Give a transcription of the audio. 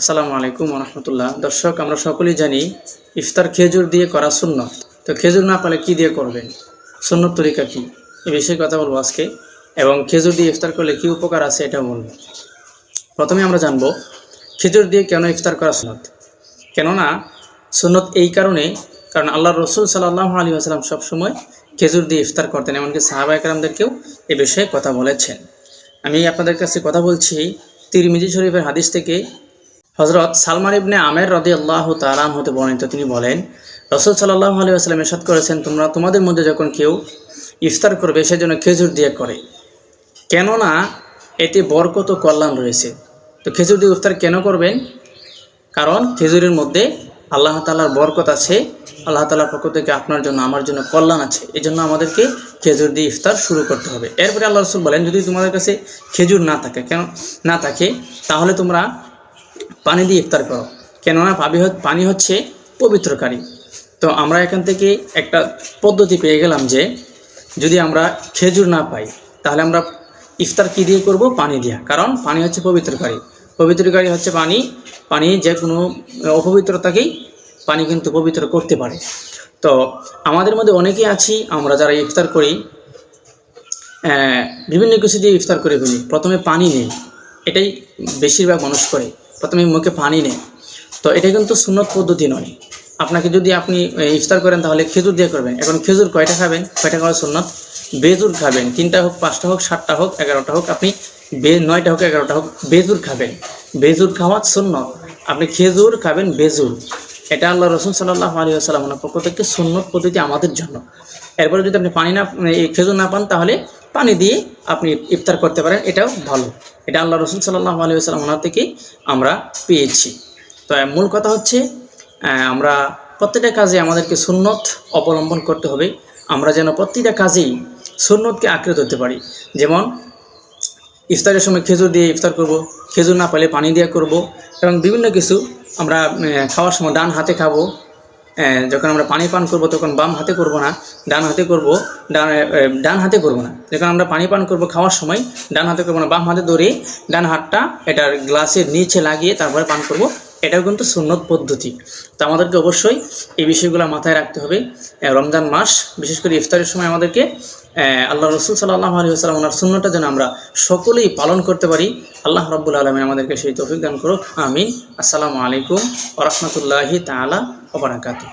আসসালামু আলাইকুম রহমতুল্লাহ দর্শক, আমরা সকলেই জানি ইফতার খেজুর দিয়ে করা সুন্নত। তো খেজুর না পালে কি দিয়ে করবেন? সুন্নত তরিকা কি? এ বিষয়ে কথা বলব আজকে। এবং খেজুর দিয়ে ইফতার করলে কি উপকার আছে এটা বলব। প্রথমে আমরা জানব খেজুর দিয়ে কেন ইফতার করা সুন্নত। কেননা সুন্নত এই কারণে, কারণ আল্লাহ রসুল সাল্লাহ আলী আসসালাম সবসময় খেজুর দিয়ে ইফতার করতেন, এমনকি সাহাবা একরামদেরকেও এ বিষয়ে কথা বলেছেন। আমি আপনাদের কাছে কথা বলছি তিরমিজি শরীফের হাদিস থেকে হজরত সালমান ইবনে আমের রদি আল্লাহ তালাম হতে বর্ণিত, তিনি বলেন, রসুল সাল্লাহ আলী আসলাম এসাদ করেছেন, তোমরা তোমাদের মধ্যে যখন কেউ ইফতার করবে সেজন্য খেজুর দিয়ে করে। কেননা এতে বরকত ও কল্যাণ রয়েছে। তো খেজুর দিয়ে ইফতার কেন করবেন? কারণ খেজুরের মধ্যে আল্লাহ তালার বরকত আছে, আল্লাহ তালার পক্ষ থেকে আপনার জন্য, আমার জন্য কল্যাণ আছে। এই জন্য আমাদেরকে খেজুর দিয়ে ইফতার শুরু করতে হবে। এরপরে আল্লাহ রসুল বলেন, যদি তোমাদের কাছে খেজুর না থাকে, কেন না থাকে, তাহলে তোমরা পানি দিয়ে ইফতার করো। কেননা পাবি পানি হচ্ছে পবিত্রকারী। তো আমরা এখান থেকে একটা পদ্ধতি পেয়ে গেলাম যে, যদি আমরা খেজুর না পাই, তাহলে আমরা ইফতার কী দিয়ে করব? পানি দিয়া। কারণ পানি হচ্ছে পবিত্রকারী। পবিত্রকারী হচ্ছে পানি। পানি যে কোনো অপবিত্রতাকেই পানি কিন্তু পবিত্র করতে পারে। তো আমাদের মধ্যে অনেকেই আছি, আমরা যারা ইফতার করি বিভিন্ন কিছু দিয়ে ইফতার করে ফেলি। প্রথমে পানি নেই। এটাই বেশিরভাগ মানুষ করে। প্রথমে মুখে পানি নেই। তো এটা কিন্তু সুন্নত পদ্ধতি নয়। আপনাকে যদি আপনি ইফতার করেন তাহলে খেজুর দিয়ে করবেন। এখন খেজুর কয়টা খাবেন? কয়টা খাওয়া সুন্নত? বেজুর খাবেন। তিনটা হোক, পাঁচটা হোক, সাতটা হোক, এগারোটা হোক, আপনি বে, নয়টা হোক, এগারোটা হোক, বেজুর খাবেন। বেজুর খাওয়া সুন্নত। আপনি খেজুর খাবেন বেজুর। এটা আল্লাহ রসুল সাল্লাহ আলী আসসালামের পক্ষ থেকে সুন্নত পদ্ধতি আমাদের জন্য। এরপরে যদি আপনি পানি না খেজুর না পান তাহলে পানি দিয়ে আপনি ইফতার করতে পারেন। এটাও ভালো। এটা আল্লাহ রসুল সাল্লাহ আলী আসসালাম ওনার থেকে আমরা পেয়েছি। তো মূল কথা হচ্ছে আমরা প্রত্যেকটা কাজে আমাদেরকে সুন্নত অবলম্বন করতে হবে। আমরা যেন প্রত্যেকটা কাজেই সুন্নতকে আঁকড়ে ধরতে পারি। যেমন, ইফতারের সময় খেজুর দিয়ে ইফতার করব, খেজুর না পেলে পানি দিয়ে করব এবং বিভিন্ন কিছু আমরা খাওয়ার সময় ডান হাতে খাব যখন আমরা পানি পান করব, তখন বাম হাতে করব না, ডান হাতে করব, ডান ডান হাতে করব না। যখন আমরা পানি পান করব খাওয়ার সময়, ডান হাতে করব না, বাম হাতে ধরে, ডান হাতটা এটার গ্লাসের নিচে লাগিয়ে তারপরে পান করব। এটাও কিন্তু সুন্নত পদ্ধতি। তো আমাদেরকে অবশ্যই এই বিষয়গুলো মাথায় রাখতে হবে। রমজান মাস, বিশেষ করে ইফতারের সময় আমাদেরকে আল্লাহ রসুল সাল্লাহ আলী আসসালাম ওনার সুন্নটা যেন আমরা সকলেই পালন করতে পারি। আল্লাহ রব্বুল আলমিন আমাদেরকে সেই তৌফিক দান করুক। আমিন। আসসালামু আলাইকুম ওরহমতুল্লাহি তালা ওবরাকাতু